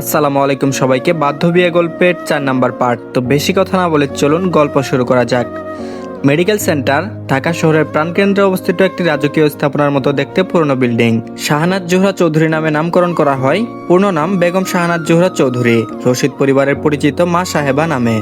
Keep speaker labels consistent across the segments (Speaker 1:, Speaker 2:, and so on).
Speaker 1: আসসালামু আলাইকুম সবাইকে। বাধ্য বিয়ে গল্পের চার নাম্বার পার্ট। তো বেশি কথা না বলে চলুন গল্প শুরু করা যাক। মেডিকেল সেন্টার, ঢাকা শহরের প্রাণকেন্দ্রে অবস্থিত একটি রাজকীয় স্থাপনার মতো দেখতে পুরনো বিল্ডিং। শাহানাজ জোহরা চৌধুরী নামে নামকরণ করা হয়। পূর্ণ নাম বেগম শাহানাজ জোহরা চৌধুরী। রশিদ পরিবারের পরিচিত মা সাহেবা নামে।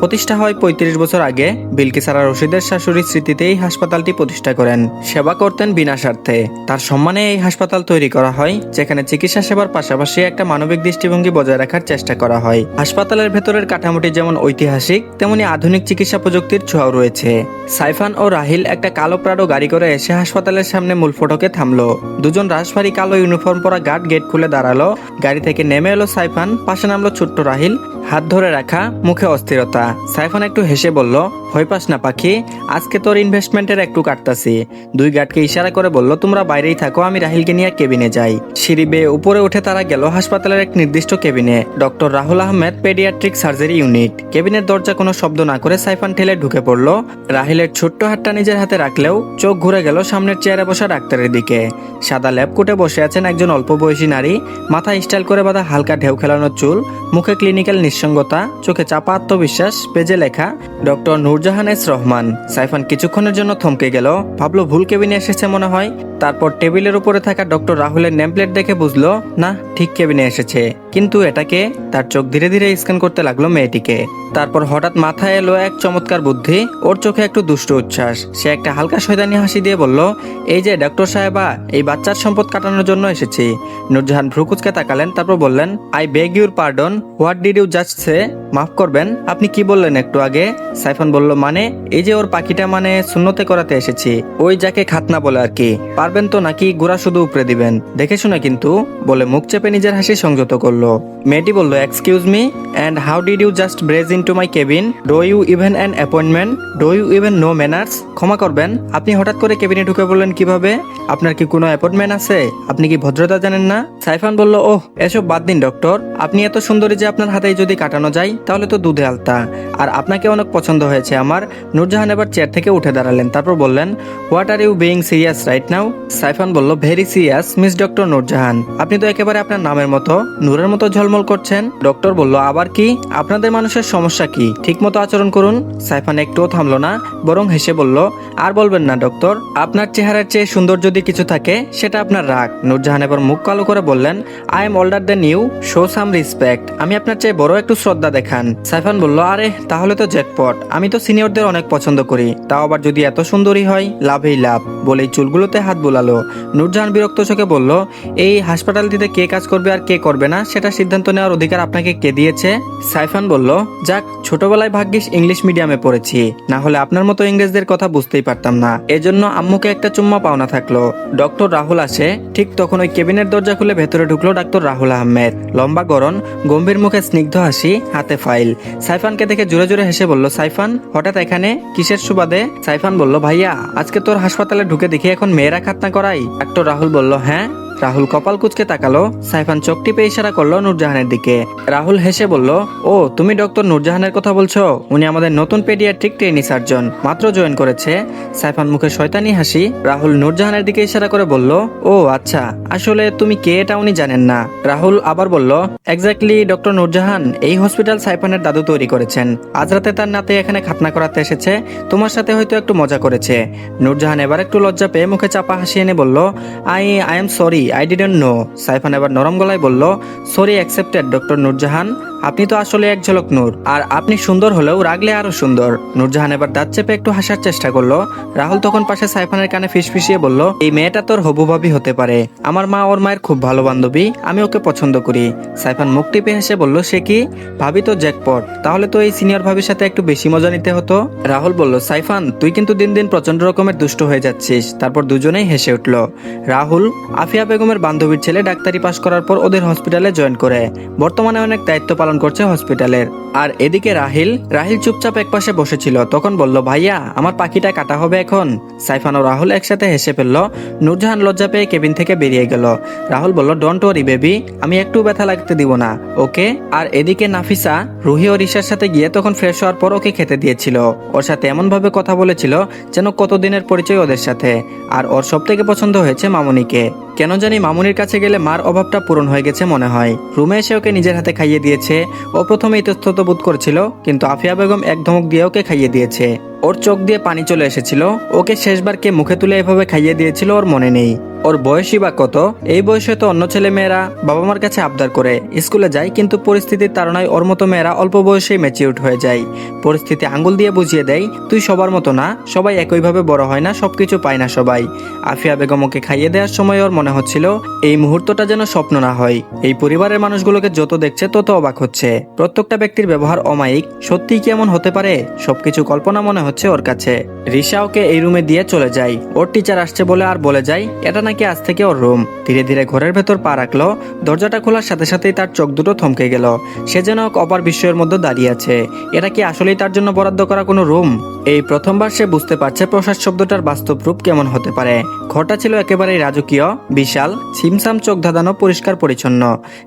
Speaker 1: প্রতিষ্ঠা হয় পঁয়ত্রিশ বছর আগে। বিলকিসারা রশিদের শাশুড়ির স্মৃতিতে এই হাসপাতালটি প্রতিষ্ঠা করেন। সেবা করতেন বিনা স্বার্থে তার সম্মানে এই হাসপাতাল তৈরি করা হয়, যেখানে চিকিৎসা সেবার পাশাপাশি একটা মানবিক দৃষ্টিভঙ্গি বজায় রাখার চেষ্টা করা হয়। হাসপাতালের ভেতরের কাঠামোটি যেমন ঐতিহাসিক, তেমনি আধুনিক চিকিৎসা প্রযুক্তির ছোঁয়াও রয়েছে। সাইফান ও রাহিল একটা কালো প্রাডো গাড়ি করে এসে হাসপাতালের সামনে মূল ফটকে থামলো। দুজন রাজবাড়ি কালো ইউনিফর্ম পরা গার্ড গেট খুলে দাঁড়াল। গাড়ি থেকে নেমে এলো সাইফান, পাশে নামলো ছোট্ট রাহিল। হাত ধরে রাখা মুখে অস্থিরতা। সাইফান একটু হেসে বলল, ভয় পাস না পাখি, আজকে তোর ইনভেস্টমেন্টের একটু কাটতাছি। দুই গার্ডকে ইশারা করে বলল, তোমরা বাইরেই থাকো, আমি রাহিলকে নিয়ে কেবিনে যাই। সিঁড়ি বেয়ে উপরে উঠে তারা গেল হাসপাতালের এক নির্দিষ্ট কেবিনে। Doctor Rahul Ahmed paediatric surgery unit. কেবিনের দরজা কোনো শব্দ না করে সাইফান ঠেলে ঢুকে পড়ল। রাহিলের ছোট্ট হাতটা নিজের হাতে রাখলেও চোখ ঘুরে গেল সামনের চেয়ারে বসা ডাক্তারের দিকে। সাদা ল্যাব কোটে বসে আছেন একজন অল্প বয়সী নারী। মাথা স্টাইল করে বাঁধা হালকা ঢেউ খেলানো চুল। মুখে ক্লিনিক্যাল নিঃসঙ্গতা, চোখে চাপা আত্মবিশ্বাস, পেজে লেখা, ডক্টর নূরজাহান এস রহমান। সাইফান কিছুক্ষণের জন্য থমকে গেল। ভাবলো ভুল কেবিনে এসেছে মনে হয়। তারপর টেবিলের উপরে থাকা ডক্টর রাহুলের নেমপ্লেট দেখে বুঝলো, না, ঠিক কেবিনে এসেছে। কিন্তু এটাকে তার চোখ ধীরে ধীরে স্ক্যান করতে লাগল মেয়েটিকে। তারপর হঠাৎ মাথায় এলো এক চমৎকার বুদ্ধি, ওর চোখে একটু দুষ্ট উচ্ছ্বাস। সে একটা হালকা শয়তানি হাসি দিয়ে বলল, এই যে ডক্টর সাহেবা, এই বাচ্চার সম্পদ কাটানোর জন্য এসেছি। নুরজাহান ভ্রুকুচকে তাকালেন, তারপর বললেন I beg your pardon what did you just say মাফ করবেন, আপনি কি বললেন একটু আগে? সাইফন বলল মানে এই যে ওর পাখিটা মানে শূন্যতে করাতে এসেছি, ওই যাকে খাতনা বলে আর কি। পারবেন তো নাকি গোড়া শুধু উপরে দিবেন? দেখে শুনে কিন্তু। বলে মুখ চেপে নিজের হাসি সংযত করল। মেয়েটি বলল excuse me and how did you just barge in to my cabin do you even an appointment do you even know manners ক্ষমা করবেন, আপনি হঠাৎ করে কেবিনে ঢুকে বললেন কীভাবে? আপনার কি কোনো অ্যাপয়েন্টমেন্ট আছে? আপনি কি ভদ্রতা জানেন না? সাইফান বলল, ওহ, এসব বাদ দিন ডক্টর আপনি এত সুন্দরী যে আপনার হাতেই যদি কাটানো যায়, তাহলে তো দুধে আলতা। আর আপনাকে অনেক পছন্দ হয়েছে আমার। নূরজাহান এবার চেয়ার থেকে উঠে দাঁড়ালেন, তারপর বললেন what are you being serious right now Saifan বলল very serious miss doctor Nurjahan. আপনি তো একেবারে আপনার নামের মতো। নূরের মতো ঝলমল করছেন? ডক্টর বলল, আবার কি? আপনাদের মানুষের সমস্যা কি? ঠিক মতো আচরণ করুন। সাইফান একটুও থামলো না, বরং হেসে বলল, আর বলবেন না, ডক্টর। আপনার চেহারার চেয়ে সুন্দর যদি কিছু থাকে, সেটা আপনার রাগ। নূরজাহান এবার মুখ কালো করে বললেন I am older than you show some respect আমি আপনার চেয়ে বড় একটু শ্রদ্ধা দেখান। সাইফান বলল, আরে, তাহলে তো জ্যাকপট। আমি তো সিনিয়রদের অনেক পছন্দ করি। তাও আবার যদি এত সুন্দরী হয়, লাভেই লাভ। বলেই চুলগুলোতে হাত বোলালো। নূরজাহান বিরক্ত চোখে বলল, এই হাসপাতালটিতে কে কাজ করবে আর কে করবে না সেটা সিদ্ধান্ত নেওয়ার অধিকার আপনাকে কে দিয়েছে? সাইফান বলল, যাক, ছোটবেলায় ভাগ্যিস ইংলিশ মিডিয়ামে পড়েছি। না হলে আপনার মতো ইংরেজদের কথা বুঝতেই পারতাম না। এজন্য আম্মুকে একটা চুম্মা পাওনা থাকল। ডক্টর রাহুল আসে। ঠিক তখন ওই কেবিনের দরজা খুলে ভেতরে ঢুকলো ডাক্তার রাহুল আহমেদ। লম্বা গরন গম্ভীর মুখে স্নিগ্ধ হাসি, হাতে ফাইল। সাইফানকে দেখে জোরে জোরে হেসে বলল, সাইফান, হঠাৎ এখানে? কিসের সুবাদে? সাইফান বলল, ভাইয়া, আজকে তোর হাসপাতালে ঢুকে দেখি এখন মেয়েরা খাতনা করাই ডাক্তার রাহুল বলল হ্যাঁ? রাহুল কপাল কুচকে তাকালো, সাইফান চোখ টিপে ইশারা করল নূরজাহানের দিকে। রাহুল হেসে বলল, ও, তুমি ডক্টর নূরজাহানের কথা বলছো? উনি আমাদের নতুন পেডিয়াট্রিক ট্রেনি সার্জন, মাত্র জয়েন করেছে। সাইফান মুখে শয়তানি হাসি, রাহুল নূরজাহানের দিকে ইশারা করে বলল, ও আচ্ছা আসলে তুমি কে এটা উনি জানেন না। রাহুল আবার বলল এক্স্যাক্টলি ডক্টর নূরজাহান, এই হসপিটাল সাইফানের দাদু তৈরি করেছেন। আজ রাতে তার নাতে এখানে খাতনা করাতে এসেছে, তোমার সাথে হয়তো একটু মজা করেছে। নূরজাহান এবার একটু লজ্জা পেয়ে মুখে চাপা হাসি এনে বলল, I I am sorry I didn't know Saifan এবার নরম গলায় বলল সরি অ্যাকসেপ্টেড ডক্টর নূরজাহান। আপনি তো আসলে এক ঝলক নূর, আর আপনি সুন্দর হলেও রাগলে আরও সুন্দর। নূরজাহান এবার দাঁত চেপে একটু হাসার চেষ্টা করল। রাহুল তখন পাশে সাইফানের কানে ফিসফিসিয়ে বলল, এই মেয়েটা তোর হবু ভাবি হতে পারে। আমার মা ওর মায়ের খুব ভালো বান্ধবী, আমি ওকে পছন্দ করি। সাইফান মুখ টিপে হেসে বলল, সে কি? ভাবি তো জ্যাকপট। তাহলে তো এই সিনিয়র ভাবির সাথে একটু বেশি মজা নিতে হতো? রাহুল বলল, সাইফান, তুই কিন্তু দিন দিন প্রচণ্ড রকমের দুষ্ট হয়ে যাচ্ছিস। তারপর দুজনেই হেসে উঠল। রাহুল, আফিয়া বেগমের বান্ধবীর ছেলে ডাক্তারি পাশ করার পর ওদের হসপিটালে জয়েন করে। বর্তমানে অনেক দায়িত্ব পালন করছে হসপিটালের। আর এদিকে রাহিল রাহিল চুপচাপ একপাশে বসেছিল। তখন বলল, ভাইয়া, আমার পাখিটা কাটা হবে এখন। সাইফান ও রাহুল একসাথে হেসে ফেলল। নূরজাহান লজ্জা পেয়ে কেবিন থেকে বেরিয়ে গেল। রাহুল বলল, ডোন্ট ওয়ারি বেবি, আমি একটু ব্যথা লাগতে দিব না। ওকে? আর এদিকে নাফিসা, রুহি ও রিসার সাথে গিয়ে তখন ফ্রেশ হওয়ার পর ওকে খেতে দিয়েছিল। ওর সাথে এমন ভাবে কথা বলেছিল যেন কতদিনের পরিচয় ওদের সাথে। আর ওর সব থেকে পছন্দ হয়েছে মামুনিকে। কেন জানি মামুনির কাছে গেলে মার অভাবটা পূরণ হয়ে গেছে মনে হয়। রুমে এসে ওকে নিজের হাতে খাইয়ে দিয়েছে। ও প্রথমে ইতস্তত বোধ করছিল, কিন্তু আফিয়া বেগম এক ধমক দিয়ে ওকে খাইয়ে দিয়েছে। ওর চোখ দিয়ে পানি চলে এসেছিল। ওকে শেষবার কে মুখে তুলে এভাবে খাইয়ে দিয়েছিল ওর মনে নেই। ওর বয়সই বা কত? এই বয়সে তো অন্য ছেলে মেয়েরা বাবা মার কাছে আবদার করে। স্কুলে যায়, কিন্তু পরিস্থিতির তাড়নায় ওর মতো মেয়েরা অল্প বয়সেই ম্যাচিউড হয়ে যায়। পরিস্থিতি আঙ্গুল দিয়ে বুঝিয়ে দেয়, তুই সবার মতো না, সবাই একইভাবে বড় হয় না, সবকিছু পায় না সবাই। আফিয়া বেগম ওকে খাইয়ে দেওয়ার সময় ওর মনে হচ্ছিল, এই মুহূর্তটা যেন স্বপ্ন না হয়। এই পরিবারের মানুষগুলোকে যত দেখছে, তত অবাক হচ্ছে। প্রত্যেকটা ব্যক্তির ব্যবহার অমায়িক। সত্যিই কি এমন হতে পারে? সবকিছু কল্পনা মনে হচ্ছে ওর কাছে। রিসা ওকে এই রুমে দিয়ে চলে যায়। ওর টিচার আসছে বলে আর বলে যায়, এটা নাকি আজ থেকে ওর রুম ধীরে ধীরে ঘরের ভেতর পা রাখল। দরজাটা খোলার সাথে সাথেই তার চোখ দুটো থমকে গেল। সে যেন অপার বিস্ময়ের মধ্যে দাঁড়িয়ে আছে। এটা কি আসলেই তার জন্য বরাদ্দ করা কোনো রুম এই প্রথমবার সে বুঝতে পারছে প্রসাদ শব্দটার বাস্তব রূপ কেমন হতে পারে। ঘরটা ছিল একেবারেই রাজকীয়, বিশাল ছিমসাম চোখ ধাঁধানো, পরিষ্কার, পরিচ্ছন্ন।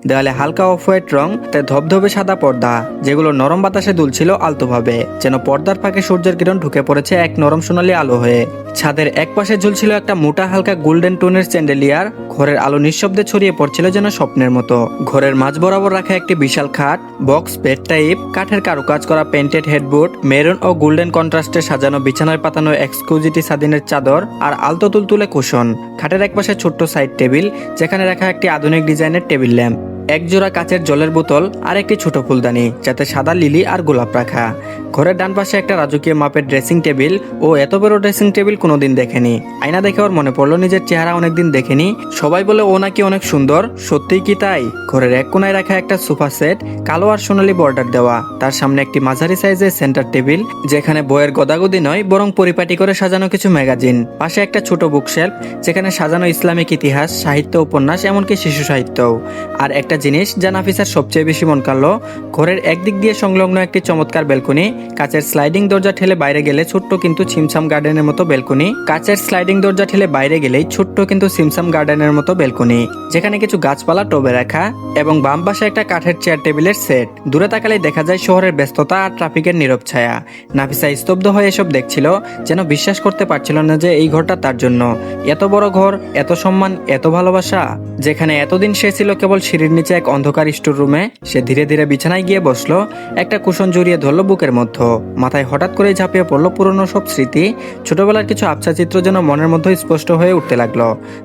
Speaker 1: দেওয়ালে হালকা অফ হোয়াইট রং, তে ধবধবে সাদা পর্দা, যেগুলো নরম বাতাসে দুলছিল আলতোভাবে, যেন পর্দার ফাঁকে সূর্যের কিরণ ঢুকে পড়েছে এক নরম সোনালী আলো হয়ে। ছাদের এক পাশে ঝুলছিল একটা মোটা হালকা গোল্ডেন টোনের চ্যান্ডেলিয়ার। ঘরের আলো নিঃশব্দে ছড়িয়ে পড়ছিল যেন স্বপ্নের মতো। ঘরের মাঝ বরাবর রাখা একটি বিশাল খাট, বক্স, বেড টাইপ, কাঠের কারুকাজ করা পেন্টেড হেডবোর্ড, মেরুন ও গোল্ডেন কন্ট্রাস্টে সাজানো বিছানায় পাতানো এক্সক্লুজিটি স্বাধীনের চাদর আর আলতো তুলতুলে কুশন। খাটের একপাশে ছোট্ট সাইড টেবিল, যেখানে রাখা একটি আধুনিক ডিজাইনের টেবিল ল্যাম্প। এক জোড়া কাচের জলের বোতল আর একটি ছোট ফুলদানি, যাতে সাদা লিলি আর গোলাপ রাখা। ঘরের ডান পাশে একটা রাজকীয় মাপের ড্রেসিং টেবিল ও এত বড় ড্রেসিং টেবিল কোনোদিন দেখেনি। আয়না দেখে ওর মনে পড়ল, নিজের চেহারা অনেকদিন দেখেনি। সবাই বলে ও নাকি অনেক সুন্দর, সত্যিই কি তাই? ঘরের এক কোনায় রাখা একটা সোফা সেট, কালো আর সোনালি বর্ডার দেওয়া। তার সামনে একটি মাঝারি সাইজের সেন্টার টেবিল যেখানে বইয়ের গদাগদি নয়, বরং পরিপাটি করে সাজানো কিছু ম্যাগাজিন। পাশে একটা ছোট বুকশেলফ যেখানে সাজানো ইসলামিক ইতিহাস, সাহিত্য উপন্যাস, এমনকি শিশু সাহিত্যও। আর একটা জিনিস যা নাফিসার সবচেয়ে বেশি মন কাড়লো। ঘরের একদিক দিয়ে সংলগ্ন একটি চমৎকার বেলকনি কাচের স্লাইডিং দরজা ঠেলে বাইরে গেলে ছোট্ট কিন্তু ছিমছাম গার্ডেনের মতো বেলকনি কাচের স্লাইডিং দরজা ঠেলে বাইরে গেলেই ছোট্ট কিন্তু সিমসাম গার্ডেনের মতো বেলকনি যেখানে কিছু গাছপালা টবে রাখা এবং বাম পাশে একটা কাঠের চেয়ার টেবিলের সেট। দূরে তাকালেই দেখা যায় শহরের ব্যস্ততা আর ট্রাফিকের নীরব ছায়া। নাফিসা স্তব্ধ হয়ে এসব দেখছিল, যেন বিশ্বাস করতে পারছিল না যে এই ঘরটা তার জন্য। এত বড় ঘর, এত সম্মান, এত ভালোবাসা, যেখানে এতদিন সে ছিল কেবল সিঁড়ির নিচে এক অন্ধকার স্টোর রুমে সে ধীরে ধীরে বিছানায় গিয়ে বসল, একটা কুশন জড়িয়ে ধরলো বুকের মধ্যে। মাথায় হঠাৎ করে ঝাঁপিয়ে পড়ল পুরনো সব স্মৃতি। ছোটবেলার কিছু আবছা চিত্র যেন মনের মধ্যে স্পষ্ট হয়ে উঠতে লাগল।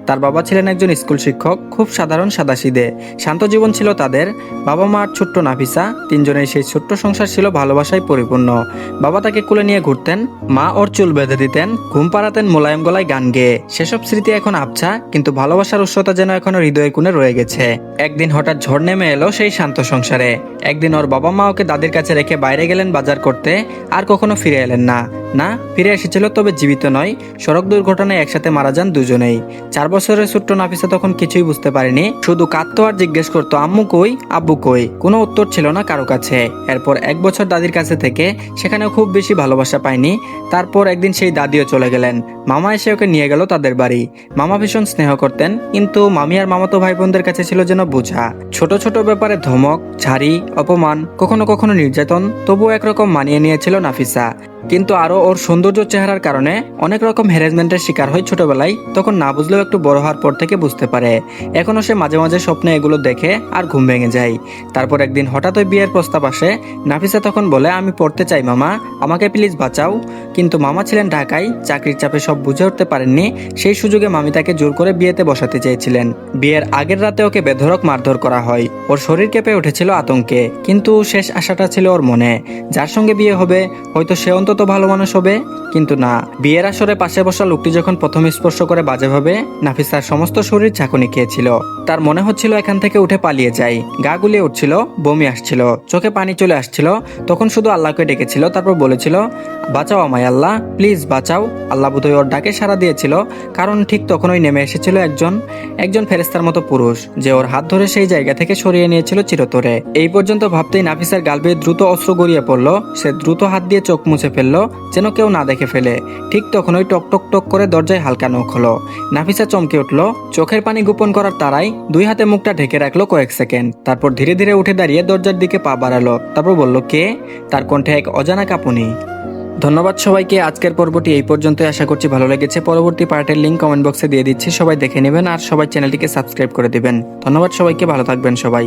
Speaker 1: তার বাবা ছিলেন একজন স্কুল শিক্ষক, খুব সাধারণ সাদাসিদে। শান্ত জীবন ছিল তাদের। বাবা মা আর ছোট্ট নাফিসা, তিনজনের সেই ছোট্ট সংসার ছিল ভালোবাসায় পরিপূর্ণ। বাবা তাকে কুলে নিয়ে ঘুরতেন, মা ওর চুল বেঁধে দিতেন, ঘুম পাড়াতেন মোলায়েম গলায় গান গেয়ে। সেসব স্মৃতি এখন আবছা, কিন্তু ভালোবাসার উৎসতা যেন এখনও হৃদয় কোণে রয়ে গেছে। একদিন হঠাৎ ঝড় নেমে এলো সেই শান্ত সংসারে। একদিন ওর বাবা মা ওকে দাদির কাছে রেখে বাইরে গেলেন বাজার করতে, আর কখনো ফিরে এলেন না। না, ফিরে এসেছিল তবে জীবিত নয়। সড়ক দুর্ঘটনায় একসাথে মারা যান দুজনেই। চার বছরের ছোট্ট নাফিসা তখন কিছুই বুঝতে পারেনি। শুধু কাঁদতো আর জিজ্ঞেস করতো, আম্মু কই? আব্বু কই? কোনো উত্তর ছিল না কারও কাছে। এরপর এক বছর দাদির কাছে থেকে সেখানে খুব বেশি ভালোবাসা পায়নি। তারপর একদিন সেই দাদিও চলে গেলেন। মামা এসে ওকে নিয়ে গেল তাদের বাড়ি। মামা ভীষণ স্নেহ করতেন, কিন্তু মামি আর মামাতো ভাই বোনদের কাছে ছিল যেন বোঝা। ছোট ছোট ব্যাপারে ধমক, ঝাড়ি, অপমান, কখনো কখনো নির্যাতন, তবুও একরকম মানিয়ে নিয়েছিল নাফিসা। কিন্তু আরও ওর সৌন্দর্য চেহারার কারণে অনেক রকম হ্যারাসমেন্টের শিকার হয় ছোটবেলায়, তখন না বুঝলেও একটু বড় হওয়ার পর থেকে বুঝতে পারে। এখনও সে মাঝে মাঝে স্বপ্নে এগুলো দেখে আর ঘুম ভেঙে যায়। তারপর একদিন হঠাৎ ওই বিয়ের প্রস্তাব আসে, নাফিসা তখন বলে, আমি পড়তে চাই, মামা। আমাকে প্লিজ বাঁচাও। কিন্তু মামা ছিলেন ঢাকায়, চাকরির চাপে সব বুঝে উঠতে পারেননি। সেই সুযোগে মামি তাকে জোর করে বিয়েতে বসাতে চেয়েছিলেন। বিয়ের আগের রাতে ওকে বেধরক মারধর করা হয়। ওর শরীর কেঁপে উঠেছিল আতঙ্কে, কিন্তু শেষ আশাটা ছিল ওর মনে। যার সঙ্গে বিয়ে হবে, হয়তো সে অন্তত ভালো মানুষ হবে। কিন্তু না, বিয়ের আসরে পাশে বসা লোকটি যখন প্রথম স্পর্শ করে বাজেভাবে নাফিসার সমস্ত শরীর ঝাঁকুনি খেয়েছিল। তার মনে হচ্ছিল এখান থেকে উঠে পালিয়ে যাই। গা গুলিয়ে উঠছিল, বমি আসছিল, চোখে পানি চলে আসছিল, তখন শুধু আল্লাহকে ডেকেছিল, তারপর বলেছিল, বাঁচাও আমায় আল্লাহ, প্লিজ বাঁচাও। আল্লাহ বোধহয় ওর ডাকে সাড়া দিয়েছিল, কারণ ঠিক তখনই নেমে এসেছিল একজন একজন ফেরেস্তার মতো পুরুষ, যে ওর হাত ধরে সেই জায়গা থেকে সরিয়ে নিয়েছিল চিরতরে। এই পর্যন্ত ভাবতেই নাফিসার গাল দ্রুত অস্ত্র গড়িয়ে পড়ল, সে দ্রুত হাত দিয়ে চোখ মুছে ফেলল যেন কেউ না দেখে ফেলে। ঠিক তখনই টক টক টক করে দরজায় হালকা নখ হলো। নাফিসা চমকে উঠল। চোখের পানি গোপন করার তারাই দুই হাতে মুখটা ঢেকে রাখল কয়েক সেকেন্ড। তারপর ধীরে ধীরে উঠে দাঁড়িয়ে দরজার দিকে পা বাড়ালো। তারপর বলল, কে? তার কণ্ঠে এক অজানা কাঁপুনি। ধন্যবাদ সবাইকে, আজকের পর্বটি এই পর্যন্তই। আশা করছি ভালো লেগেছে। পরবর্তী পার্টের লিঙ্ক কমেন্ট বক্সে দিয়ে দিচ্ছি। সবাই দেখে নেবেন আর সবাই চ্যানেলটিকে সাবস্ক্রাইব করে দিবেন। ধন্যবাদ সবাইকে, ভালো থাকবেন সবাই।